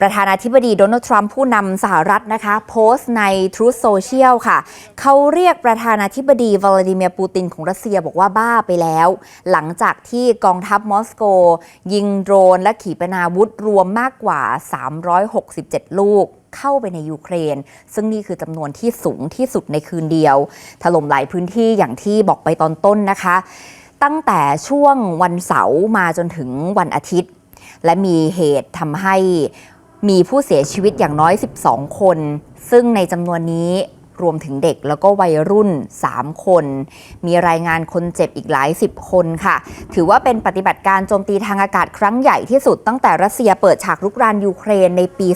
ประธานาธิบดีโดนัลด์ทรัมป์ผู้นำสหรัฐนะคะ โพสต์ใน Truth Social ค่ะ เขาเรียกประธานาธิบดีวลาดิเมียร์ปูตินของรัสเซียบอกว่าบ้าไปแล้ว หลังจากที่กองทัพมอสโก ยิงโดรนและขีปนาวุธรวมมากกว่า 367 ลูกเข้าไปในยูเครน ซึ่งนี่คือจำนวนที่สูงที่สุดในคืนเดียว ถล่มหลายพื้นที่อย่างที่บอกไปตอนต้นนะคะ ตั้งแต่ช่วงวันเสาร์มาจนถึงวันอาทิตย์ และมีเหตุทำให้ มีผู้เสียชีวิตอย่างน้อย 12 คน ซึ่งในจำนวนนี้รวมถึงเด็กแล้วก็วัยรุ่น 3 คน มีรายงานคนเจ็บอีกหลายสิบคนค่ะ ถือว่าเป็นปฏิบัติการโจมตีทางอากาศครั้งใหญ่ที่สุดตั้งแต่รัสเซียเปิดฉากรุกรานยูเครนในปี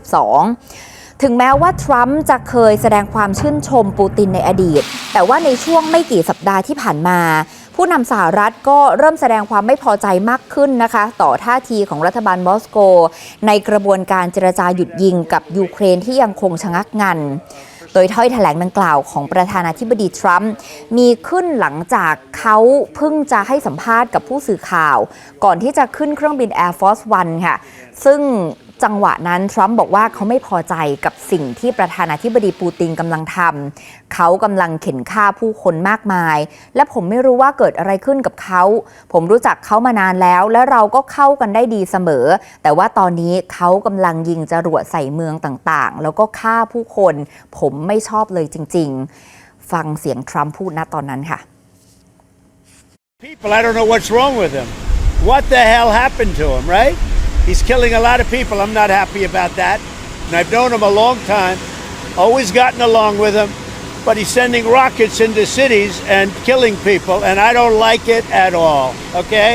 2022 ถึงแม้ว่าทรัมป์จะเคยแสดงความชื่นชมปูตินในอดีต แต่ว่าในช่วงไม่กี่สัปดาห์ที่ผ่านมา ผู้นำสหรัฐก็เริ่มแสดงความไม่พอใจมากขึ้นนะคะ ต่อท่าทีของรัฐบาลมอสโก ในกระบวนการเจรจาหยุดยิงกับยูเครนที่ยังคงชะงักงันโดยถ้อยแถลงดังกล่าวของประธานาธิบดีทรัมป์มีขึ้นหลังจากเขาเพิ่งจะให้สัมภาษณ์กับผู้สื่อข่าว ก่อนที่จะขึ้นเครื่องบิน Air Force One ค่ะ ซึ่ง จังหวะนั้นทรัมป์บอกว่าเขาไม่พอใจกับสิ่งที่ประธานาธิบดีปูตินกำลังทำเขากำลังเข็นฆ่าผู้คนมากมาย และผมไม่รู้ว่าเกิดอะไรขึ้นกับเขา ผมรู้จักเขามานานแล้ว และเราก็เข้ากันได้ดีเสมอ แต่ว่าตอนนี้เขากำลังยิงจรวดใส่เมืองต่างๆ แล้วก็ฆ่าผู้คน ผมไม่ชอบเลยจริง ๆ ฟังเสียงทรัมป์พูดณตอนนั้นค่ะ People, I don't know what's wrong with him. What the hell happened to him, right? He's killing a lot of people. I'm not happy about that. And I've known him a long time, always gotten along with him. But he's sending rockets into cities and killing people, and I don't like it at all, okay?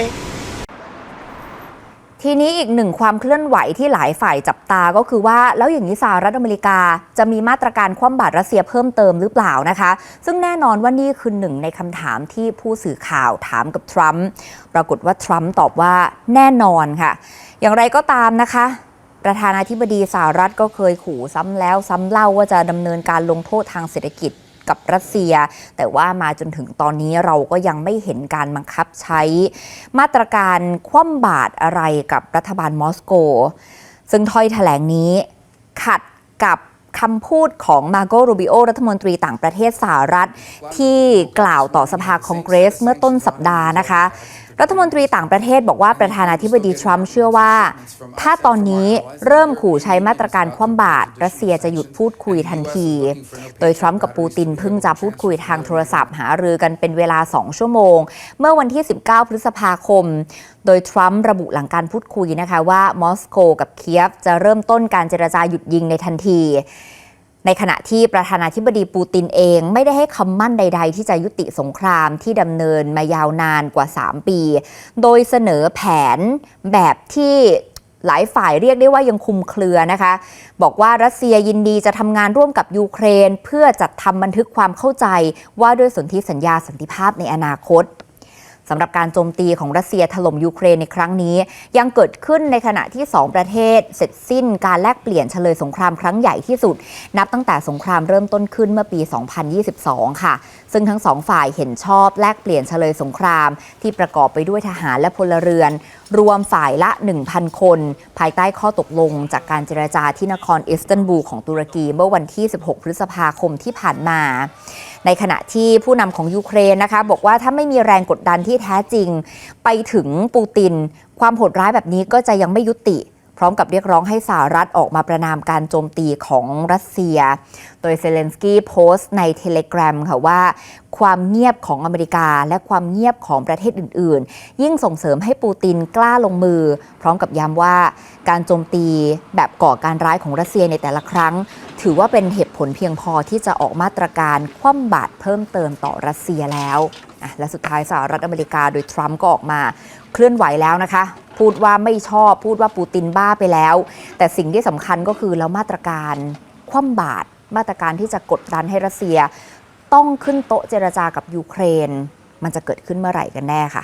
ทีนี้อีกหนึ่งความเคลื่อนไหวที่หลายฝ่ายจับตาก็คือว่า แล้วอย่างนี้สหรัฐอเมริกาจะมีมาตรการคว่ำบาตรรัสเซียเพิ่มเติมหรือเปล่านะคะ ซึ่งแน่นอนว่านี่คือหนึ่งในคำถามที่ผู้สื่อข่าวถามกับทรัมป์ปรากฏว่าทรัมป์ตอบว่าแน่นอนค่ะ อย่างไรก็ตามนะคะ ประธานาธิบดีสหรัฐก็เคยขู่ซ้ำแล้วซ้ำเล่าว่าจะดำเนินการลงโทษทางเศรษฐกิจกับรัสเซีย แต่ว่ามาจนถึงตอนนี้เราก็ยังไม่เห็นการบังคับใช้ มาตรการคว่ำบาตรอะไรกับรัฐบาลมอสโก ซึ่งถ้อยแถลงนี้ขัดกับคำพูดของมาโกรูบิโอรัฐมนตรีต่างประเทศสหรัฐ ที่กล่าวต่อสภาคองเกรสเมื่อต้นสัปดาห์นะคะ รัฐมนตรีต่างประเทศบอกว่าประธานาธิบดีทรัมป์เชื่อว่า ถ้าตอนนี้เริ่มขู่ใช้มาตรการคว่ำบาตรรัสเซียจะหยุดพูดคุยทันที โดยทรัมป์กับปูตินเพิ่งจะพูดคุยทางโทรศัพท์หารือกันเป็นเวลา 2 ชั่วโมง เมื่อวันที่ 19 พฤษภาคม โดยทรัมป์ระบุหลังการพูดคุยนะคะว่ามอสโกกับเคียฟจะเริ่มต้นการเจรจาหยุดยิงในทันที ในขณะที่ประธานาธิบดีปูตินเองไม่ได้ให้คำมั่นใด ๆ ที่จะยุติสงครามที่ดำเนินมายาวนานกว่า 3 ปี โดยเสนอแผนแบบที่หลายฝ่ายเรียกได้ว่ายังคุมเครือนะคะ บอกว่ารัสเซียยินดีจะทำงานร่วมกับยูเครน เพื่อจัดทำบันทึกความเข้าใจว่าด้วยสนธิสัญญาสันติภาพในอนาคต สำหรับการโจมตีของรัสเซียถล่มยูเครนในครั้งนี้ ยังเกิดขึ้นในขณะที่ 2 ประเทศ เสร็จสิ้นการแลกเปลี่ยนเฉลยสงครามครั้งใหญ่ที่สุด นับตั้งแต่สงครามเริ่มต้นขึ้นเมื่อปี 2022 ค่ะ ซึ่งทั้งสองฝ่ายเห็นชอบแลกเปลี่ยนเฉลยสงคราม ที่ประกอบไปด้วยทหารและพลเรือน รวมฝ่ายละ 1,000 คน ภายใต้ข้อตกลงจากการเจรจาที่นครอิสตันบูลของตุรกีเมื่อวันที่ 16 พฤษภาคมที่ผ่านมา ในขณะที่ผู้นำของยูเครนนะคะ บอกว่าถ้าไม่มีแรงกดดันที่แท้จริง ไปถึงปูติน ความโหดร้ายแบบนี้ก็จะยังไม่ยุติ ร้อมกับเรียกร้องให้สหรัฐออกมาประนามการโจมตีของรัสเซีย โดยเซเลนสกี้โพสต์ในเทเลกรามค่ะว่า ความเงียบของอเมริกาและความเงียบของประเทศอื่น ๆ ยิ่งส่งเสริมให้ปูตินกล้าลงมือ พร้อมกับย้ำว่าการโจมตีแบบก่อการร้ายของรัสเซียในแต่ละครั้ง ถือว่าเป็นเหตุผลเพียงพอที่จะออกมาตรการคว่ำบาตรเพิ่มเติมต่อรัสเซียแล้ว และสุดท้ายสหรัฐอเมริกาโดยทรัมป์ก็ออกมาเคลื่อนไหวแล้วนะคะ พูดว่าไม่ชอบพูดว่าปูตินบ้าไปแล้ว แต่สิ่งที่สำคัญก็คือแล้วมาตรการคว่ำบาตรมาตรการที่จะกดดันให้รัสเซีย ต้องขึ้นโต๊ะเจรจากับยูเครน มันจะเกิดขึ้นเมื่อไหร่กันแน่ค่ะ